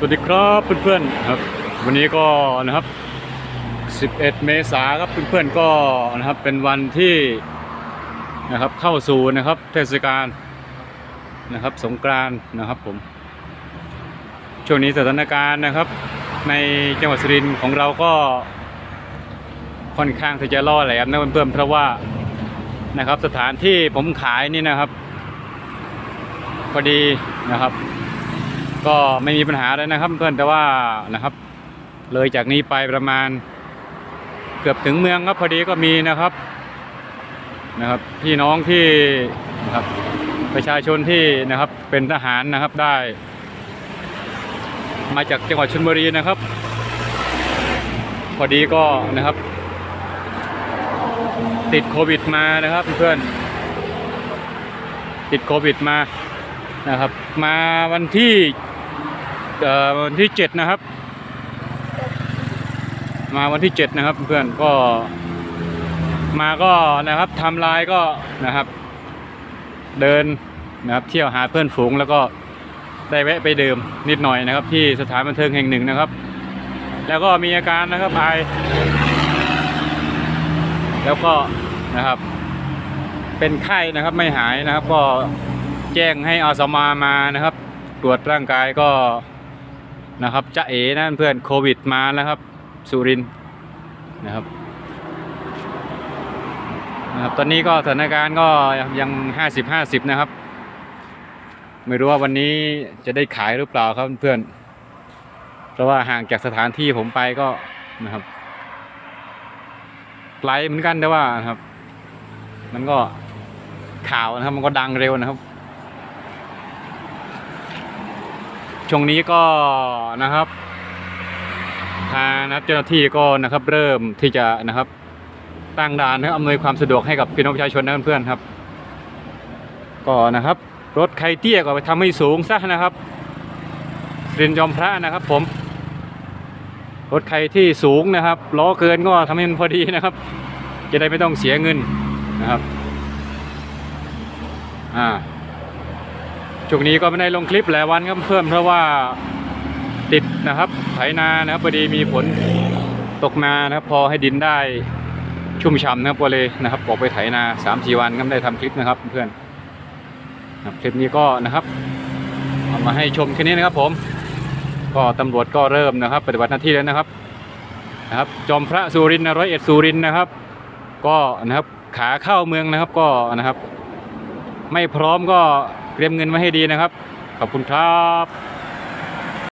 สวัสดีครับเพื่อนๆครับวันนี้ก็นะครับ 11 เมษายนครับเพื่อนๆก็นะครับเป็นวันที่นะครับเข้าสู่นะครับเทศกาลนะครับสงกรานต์นะครับผมช่วงนี้สถานการณ์นะครับ ในจังหวัดสุรินทร์ของเราก็ค่อนข้างที่จะล่อแหลมนะเพื่อนๆเพราะว่านะครับสถานที่ผมขายนี่นะครับพอดีนะครับ ก็ไม่มีปัญหาเลยนะครับเพื่อนแต่ว่านะครับ เลยจากนี้ไปประมาณ เกือบถึงเมืองครับพอดีก็มีนะครับนะครับพี่น้องที่นะครับประชาชนที่นะครับเป็นทหารนะครับได้ มาจากจังหวัดชลบุรีนะครับ พอดีก็นะครับ ติดโควิดมานะครับเพื่อนติดโควิดมานะครับ มาวันที่ วันที่เจ็ดนะครับ มาวันที่เจ็ดนะครับ เพื่อนก็มาก็นะครับทำลายก็นะครับ เดินนะครับเที่ยวหาเพื่อนฝูงแล้วก็ได้แวะไปดื่มนิดหน่อยนะครับ ที่สถานบันเทิงแห่งหนึ่งนะครับ แล้วก็มีอาการนะครับไอแล้วก็นะครับ เป็นไข้นะครับไม่หายนะครับ ก็แจ้งให้อาสมามานะครับ ตรวจร่างกายก็ นะครับจะเอ๋นะเพื่อนโควิดมาแล้วครับ สุรินนะครับนะครับ ตอนนี้ก็สถานการณ์ก็ยังห้าสิบห้าสิบนะครับ ไม่รู้ว่าวันนี้จะได้ขายหรือเปล่าครับเพื่อนเพราะว่าห่างจากสถานที่ผมไปก็นะครับไกลเหมือนกันแต่ว่านะครับ มันก็ข่าวนะครับมันก็ดังเร็วนะครับ ช่วงนี้ก็นะครับ ทางนะครับเจ้าหน้าที่ก็นะครับ เริ่มที่จะนะครับ ตั้งด่านนะครับอำนวยความสะดวกให้กับพี่น้องประชาชนนะเพื่อนๆครับ ก็นะครับ รถใครเตี้ยก็ไปทำให้สูงซะนะครับเรียนจอมพระนะครับ ผม รถใครที่สูงนะครับล้อเกินก็ทำให้มันพอดีนะครับ จะได้ไม่ต้องเสียเงินนะครับ อ่า ช่วงนี้ก็ไม่ได้ลงคลิปหลายวันครับเพื่อนเพราะว่าติดนะครับไถนานะครับพอดีมีฝนตกมานะครับ พอให้ดินได้ชุ่มฉ่ำนะครับก็เลยนะครับออกไปไถนาสามสี่วันก็ได้ทำคลิปนะครับเพื่อนครับคลิปนี้ก็นะครับเอามาให้ชมแค่นี้นะครับ ผม ก็ตำรวจก็เริ่มนะครับ ปฏิบัติหน้าที่แล้วนะครับนะครับ จอมพระสุรินทร์ร้อยเอ็ดสุรินทร์นะครับ ก็นะครับขาเข้าเมืองนะครับก็นะครับ ไม่พร้อมก็ เตรียมเงินไว้ให้ดีนะครับ ขอบคุณครับ